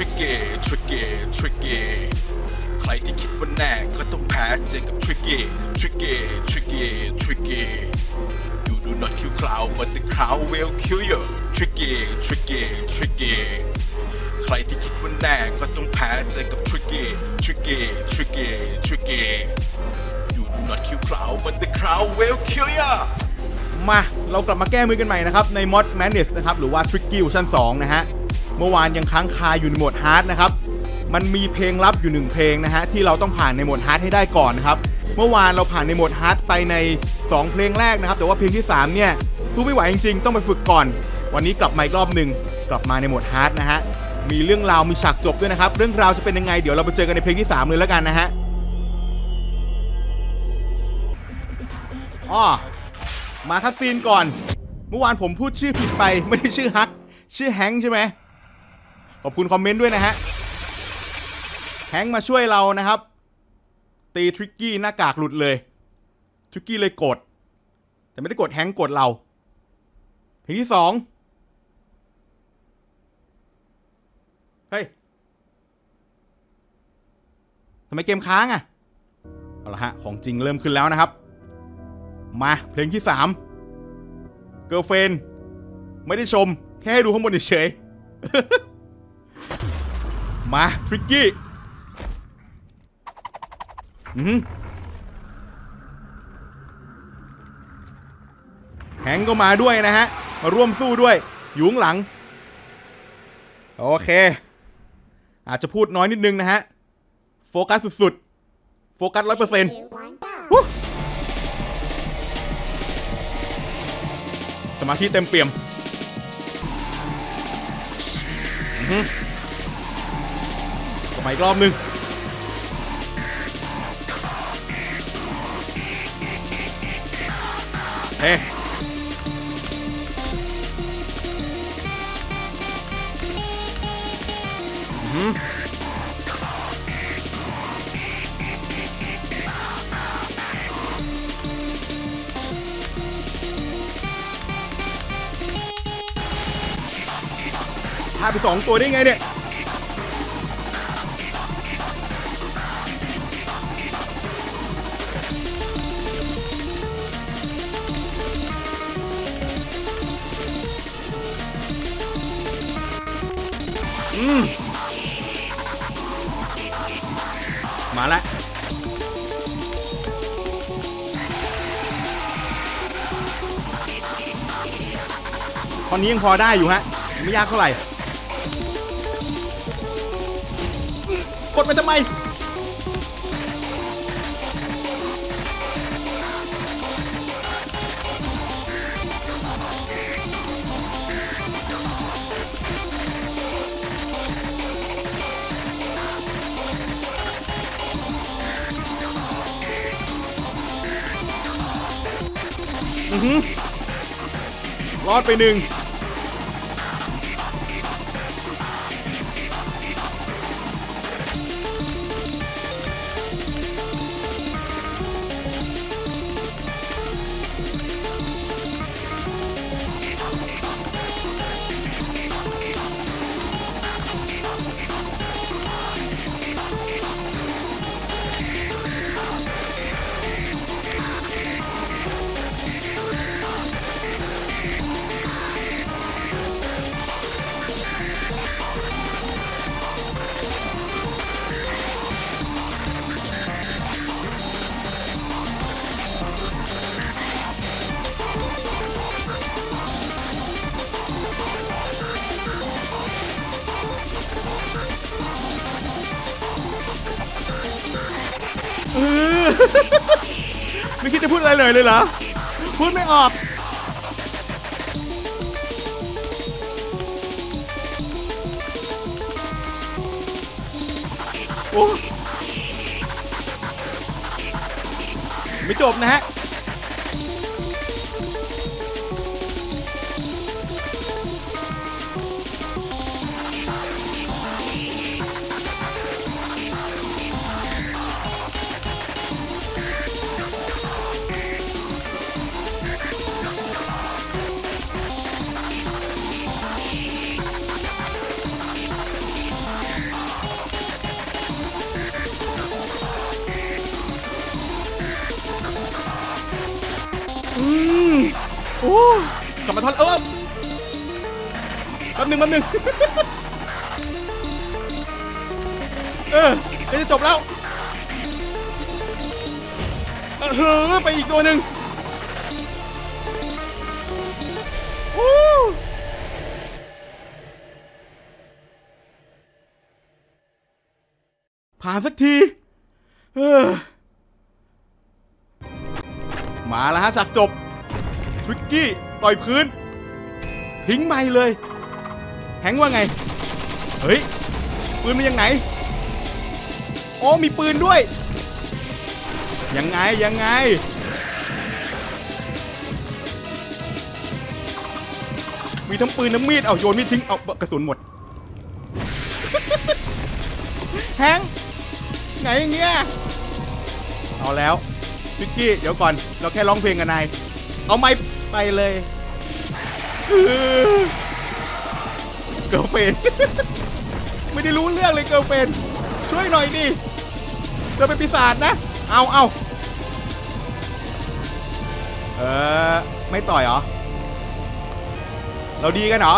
tricky tricky tricky ใครที่คิดว่าแน่ก็ต้องแพ้เจอกับ tricky tricky tricky tricky you do not kill cloud but the crowd will kill you tricky tricky tricky ใครที่คิดว่าแน่ก็ต้องแพ้เจอกับ tricky tricky tricky tricky you do not kill cloud but the crowd will kill you มา เรากลับมาแก้มือกันใหม่นะครับ ใน Mod Madness นะครับ หรือว่า Tricky Version 2 นะฮะ เมื่อวานยังค้างคาอยู่ในโหมด Hard นะครับมันมีเพลงลับอยู่หนึ่งเพลงนะฮะที่เราต้องผ่านในโหมด Hard ให้ได้ก่อนนะครับเมื่อวานเราผ่านในโหมด Hard ไปใน 2 เพลงแรกนะครับ แต่ว่าเพลงที่ 3 เนี่ยสู้ไม่ไหวจริง ๆ ต้องไปฝึกก่อน วันนี้กลับมาอีกรอบหนึ่งกลับมาในโหมด Hard นะฮะมีเรื่องราวมีฉากจบด้วยนะครับ เรื่องราวจะเป็นยังไงเดี๋ยวเราไปเจอกันในเพลงที่ 3 เลยแล้วกันนะฮะอ้อมาคัดซีนก่อน เมื่อวานผมพูดชื่อผิดไปไม่ได้ชื่อฮัก ชื่อแฮงค์ใช่ไหม ขอบคุณคอมเมนต์ด้วยนะฮะแฮงมาช่วยเรานะครับ ตีทริกกี้หน้ากากหลุดเลยทริกกี้เลยกด แต่ไม่ได้กดแฮงกดเรา เพลงที่สองเฮ้ยทำไมเกมค้างอะ่ะ เอาละฮะ ของจริงเริ่มขึ้นแล้วนะครับ มาเพลงที่3เกิร์ลเฟน ไม่ได้ชม แค่ให้ดูข้างบนเฉย มาทริกกี้อืมแฮงก์ก็มาด้วยนะฮะ มาร่วมสู้ด้วย อยู่ข้างหลัง โอเค อาจจะพูดน้อยนิดนึงนะฮะ โฟกัสสุดๆ โฟกัสร้อยเปอร์เซ็นต์สมาธิเต็มเปี่ยม อื้อหือกลับมาอีกรอบหนึงเฮ้อื้อหือพาไปสองตัวได้ไงเนี่ย มาแล้วตอนนี้ยังพอได้อยู่ฮะ ไม่ยากเท่าไหร่ กดไปทำไม รอดไปหนึ่ง อะไรเลยเลยเหรอ พูดไม่ออกโอ้ไม่จบนะฮะ ป๊บหนึ่งแป๊บหนึ่งเออเดี๋ยวจะจบแล้วเออเฮ้อไปอีกตัวหนึ่งวู้ผ่านสักที เออ มาแล้วฮะฉากจบทริกกี้ ต่อยพื้น ทิ้งไปเลย แฮงว่าไง เฮ้ย ปืนมันยังไงโอ้มีปืนด้วย ยังไงยังไง มีทั้งปืนทั้งมีด เอาโยนมีดทิ้ง เอากระสุนหมด แฮงไงเงี้ย เอาแล้ววิกกี้ เดี๋ยวก่อน เราแค่ร้องเพลงกันนาย เอาไม้ไปเลย เกิร์ลเฟน ไม่ได้รู้เรื่องเลยเกิร์ลเฟน ช่วยหน่อยดิเธอเป็นปีศาจนะ เอาเอาเออไม่ต่อยเหรอ เราดีกันเหรอ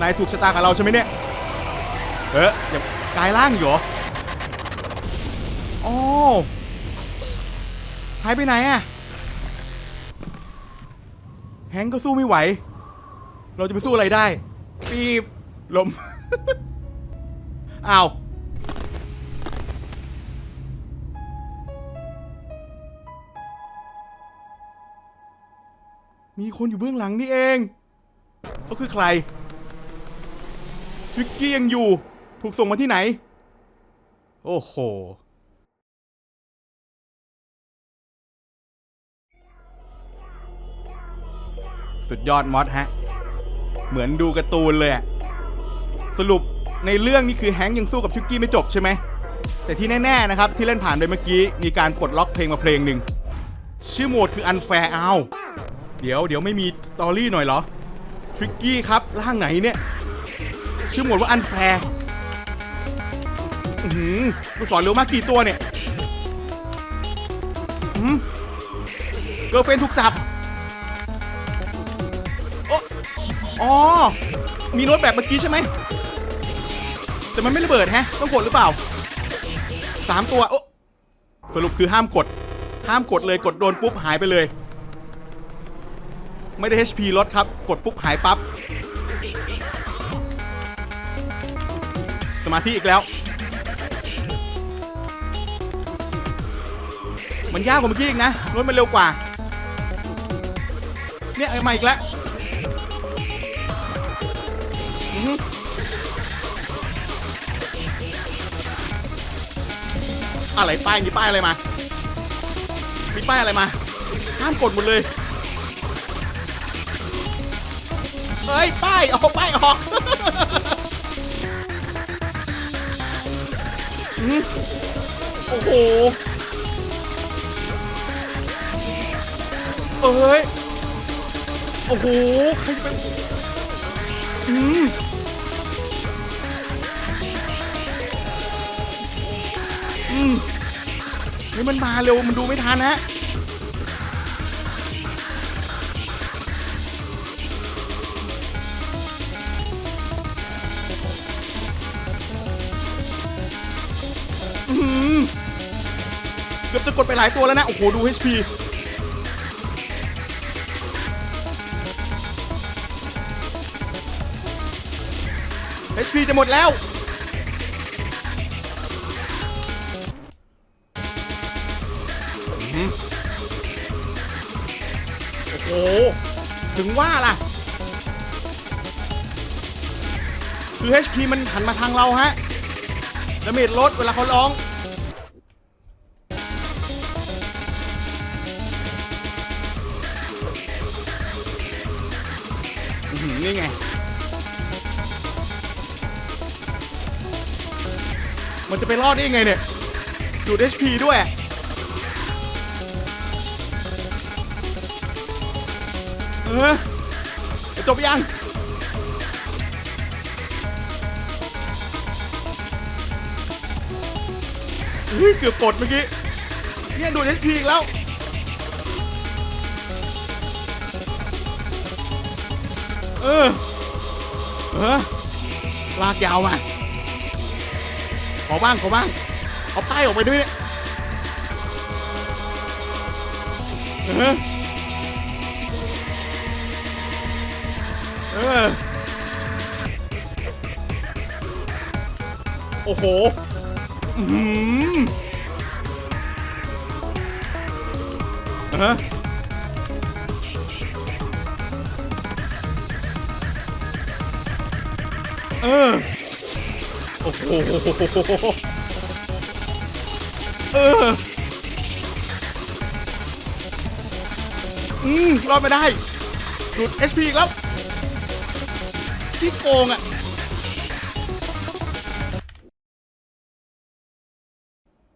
นายถูกชะตากับเราใช่ไหมเนี่ย เอออย่ากลายร่างอยู่เหรออ๋อหายไปไหนอะแฮงก็สู้ไม่ไหว เราจะไปสู้อะไรได้ ปีบลม อ้าวมีคนอยู่เบื้องหลังนี่เองเขาคือใครทริกกี้ยังอยู่ ถูกส่งมาที่ไหน โอ้โห สุดยอดมอสฮะ เหมือนดูการ์ตูนเลยอะสรุปในเรื่องนี้คือแฮงค์ยังสู้กับชิกกี้ไม่จบใช่ไหมแต่ที่แน่ๆนะครับที่เล่นผ่านไปเมื่อกี้มีการปลดล็อกเพลงมาเพลงหนึ่งชื่อโหมดคือ unfair เอาเดี๋ยวเดี๋ยวไม่มีสตอรี่หน่อยเหรอทริกกี้ครับร่างไหนเนี่ย ชื่อโหมดว่า unfair อือหือลูกศรเร็วมากกี่ตัวเนี่ยอืมเกิร์ลเฟนถูกจับ อ๋อ มีโน้ตแบบเมื่อกี้ใช่ไหม แต่มันไม่ระเบิดแฮะ ต้องกดหรือเปล่าสามตัว โอะสรุปคือห้ามกด ห้ามกดเลย กดโดนปุ๊บหายไปเลย ไม่ได้ HP ลดครับ กดปุ๊บหายปั๊บ สมาธิอีกแล้ว มันยากกว่าเมื่อกี้อีกนะ รถมันเร็วกว่า เนี่ยเอามาอีกแล้ว อะไรป้ายมีป้ายอะไรมา มีป้ายอะไรมา ห้ามกดหมดเลย เอ้ย ป้ายออกป้ายออกอือโอ้โห เอ้ย โอ้โห ใครจะเป็นอืม ฮ้ยมันมาเร็วมันดูไม่ทันฮะเกือบจะกดไปหลายตัวแล้วนะ โอ้โห ดู HP เอชพีจะหมดแล้ว โอ้โห ถึงว่าล่ะ คือ HP มันหันมาทางเราฮะดาเมจลดเวลาเขาร้อง นี่ไง มันจะไปรอดได้ยังไงเนี่ยดูด HP ด้วย ออจบยังเฮ้ยเกือบกดเมื่อกี้ เนี่ยดูด HP อีกแล้ว เออ เออ ลากยาวมาขอบ้างขอบ้าง เอาป้ายออกไปด้วยเนี่ยเออ เออโอ้โหอือหือเออเออ โอ้โห เออ อืม รอดไม่ได้ หลุด HP อีกแล้ว ที่โกงอะ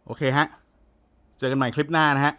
โอเคฮะ เจอกันใหม่คลิปหน้านะฮะ